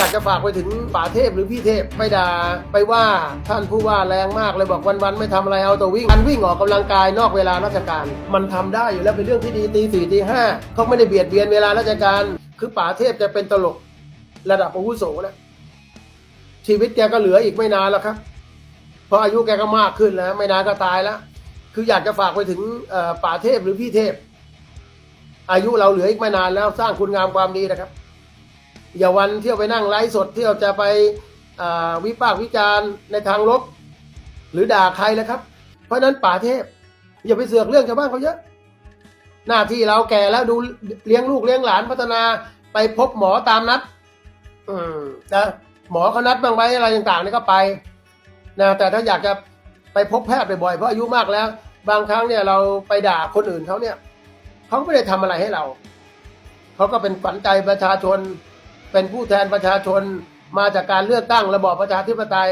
อยากจะฝากไปถึงป่าเทพหรือพี่เทพไม่ด่าไปว่าท่านผู้ว่าแรงมากเลยบอกวันๆไม่ทำอะไรเอาแต่วิ่งมันวิ่งออกกำลังกายนอกเวลาราชการ มันทำได้อยู่แล้วเป็นเรื่องที่ดีตีสี่ตีห้าเขาไม่ได้เบียดเบียนเวลาราชการ คือป่าเทพจะเป็นตลกระดับอาวุโสนะชีวิตแกก็เหลืออีกไม่นานแล้วครับเพราะอายุแกก็มากขึ้นแล้ว ไม่นานก็ตายแล้วคืออยากจะฝากไปถึงป่าเทพหรือพี่เทพ อายุเราเหลืออีกไม่นานแล้วสร้างคุณงามความดีนะครับ อย่าวันเที่ยวไปนั่งไลฟ์สดเที่ยวจะไปวิพากษ์วิจารณ์ในทางลบ หรือด่าใครเลยครับ เพราะนั้นป่าเทพ อย่าไปเสือกเรื่องชาวบ้านเขาเยอะ หน้าที่เราแก่แล้วดูเลี้ยงลูกเลี้ยงหลานพัฒนาไปพบหมอตามนัด อืมนะหมอเขานัดบ้างไหมอะไรต่างๆนี่ก็ไปนะแต่ถ้าอยากจะไปพบแพทย์บ่อยๆเพราะอายุมากแล้ว บางครั้งเนี่ยเราไปด่าคนอื่นเขาเนี่ยเขาไม่ได้ทำอะไรให้เราเขาก็เป็นฝันใจประชาชน เป็นผู้แทนประชาชนมาจากการเลือกตั้งระบอบประชาธิปไตย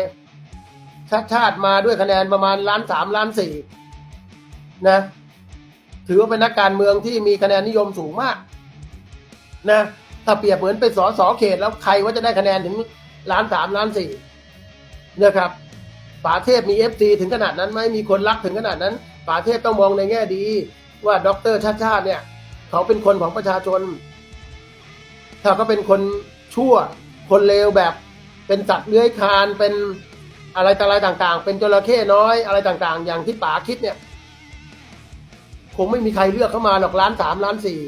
ชาติชาติมาด้วยคะแนนประมาณล้านสามล้านสี่นะถือว่าเป็นนักการเมืองที่มีคะแนนนิยมสูงมากนะถ้าเปรียบเหมือนเป็นสสเขตแล้วใครว่าจะได้คะแนนถึงล้านสามล้านสี่เนี่ยครับป๋าเทพมีเอฟซีถึงขนาดนั้นไหมมีคนรักถึงขนาดนั้นป๋าเทพต้องมองในแง่ดี ว่าดรชาติชาติเนี่ย เขาเป็นคนของประชาชน ถ้าเขาเป็นคนชั่ว คนเลวแบบเป็นสัตว์เลื้อยคานเป็นอะไรต่ออะไรต่างๆ เป็นจระเข้น้อยอะไรต่างๆ อย่างที่ป๋าคิดเนี่ย คงไม่มีใครเลือกเข้ามาหรอกล้านสามล้านสี่